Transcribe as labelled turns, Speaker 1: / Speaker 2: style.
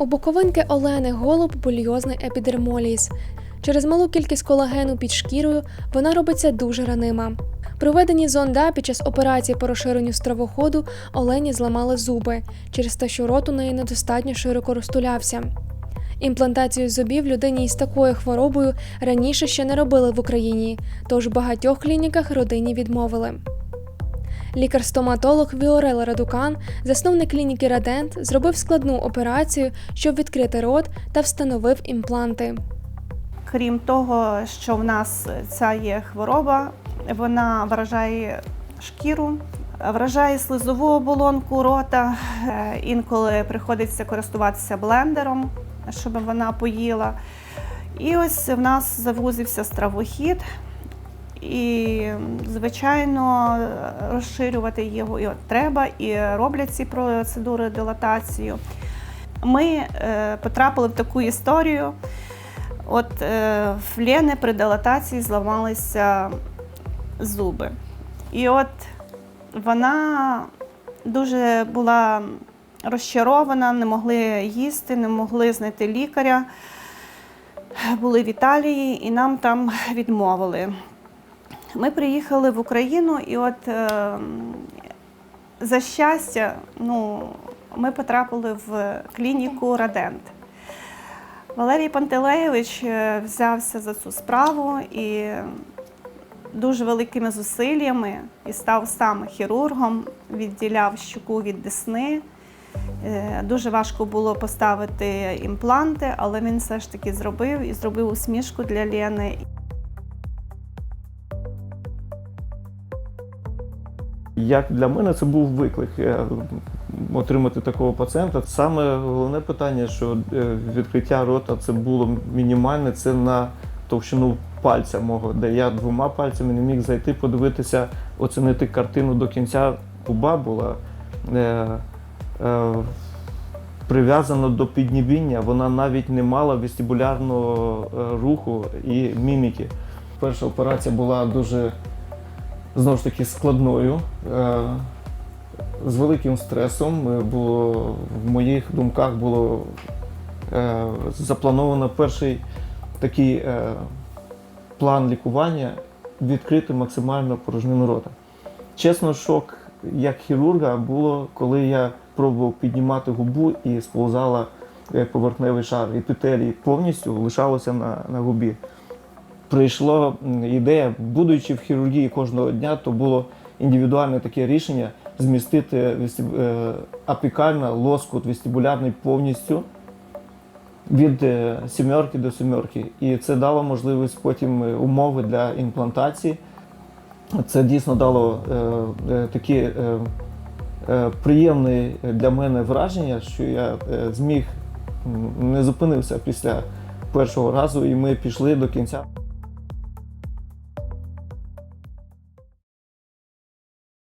Speaker 1: У боковинки Олени голуб бульйозний епідермоліз. Через малу кількість колагену під шкірою вона робиться дуже ранима. При введенні зонда під час операції по розширенню стравоходу Олені зламали зуби через те, що рот у неї недостатньо широко розтулявся. Імплантацію зубів людині із такою хворобою раніше ще не робили в Україні, тож в багатьох клініках родині відмовили. Лікар-стоматолог Віорел Радукан, засновник клініки Радент, зробив складну операцію, щоб відкрити рот та встановив імпланти.
Speaker 2: Крім того, що в нас ця є хвороба, вона вражає шкіру, вражає слизову оболонку рота. Е, Інколи приходиться користуватися блендером, щоб вона поїла. І ось в нас завузився стравохід. І, звичайно, розширювати його і треба, і роблять ці процедури дилатацію. Ми е, потрапили в таку історію. От е, в Лєни при дилатації зламалися зуби. І от вона дуже була розчарована, не могли їсти, не могли знайти лікаря. Були в Італії і нам там відмовили. Ми приїхали в Україну, і от е, за щастя, ну, ми потрапили в клініку Радент. Валерій Пантелеєвич е, взявся за цю справу і дуже великими зусиллями і став сам хірургом, відділяв щуку від десни. Е, Дуже важко було поставити імпланти, але він все ж таки зробив і зробив усмішку для Лєни.
Speaker 3: Як для мене це був виклик е, отримати такого пацієнта. Саме головне питання, що е, відкриття рота це було мінімальне, це на товщину пальця мого, де я двома пальцями не міг зайти, подивитися, оцінити картину до кінця. Губа була е, е, прив'язана до піднібіння, вона навіть не мала вестибулярного е, руху і міміки. Перша операція була дуже знову ж таки складною, е, з великим стресом. Е, Було, в моїх думках було е, заплановано перший такий план лікування відкрити максимально порожнину рота. Чесно, шок як хірурга було, коли я пробував піднімати губу і сповзала поверхневий шар епітелій повністю лишалося на, на губі прийшла ідея, будучи в хірургії кожного дня, то було індивідуальне таке рішення змістити вестиб- е, апікально лоскут вестибулярний повністю від е, сімерки до сімерки. І це дало можливість потім е, умови для імплантації. Це дійсно дало е, е, такі е, е, приємне для мене враження, що я е, зміг не зупинився після першого разу, і ми пішли до кінця.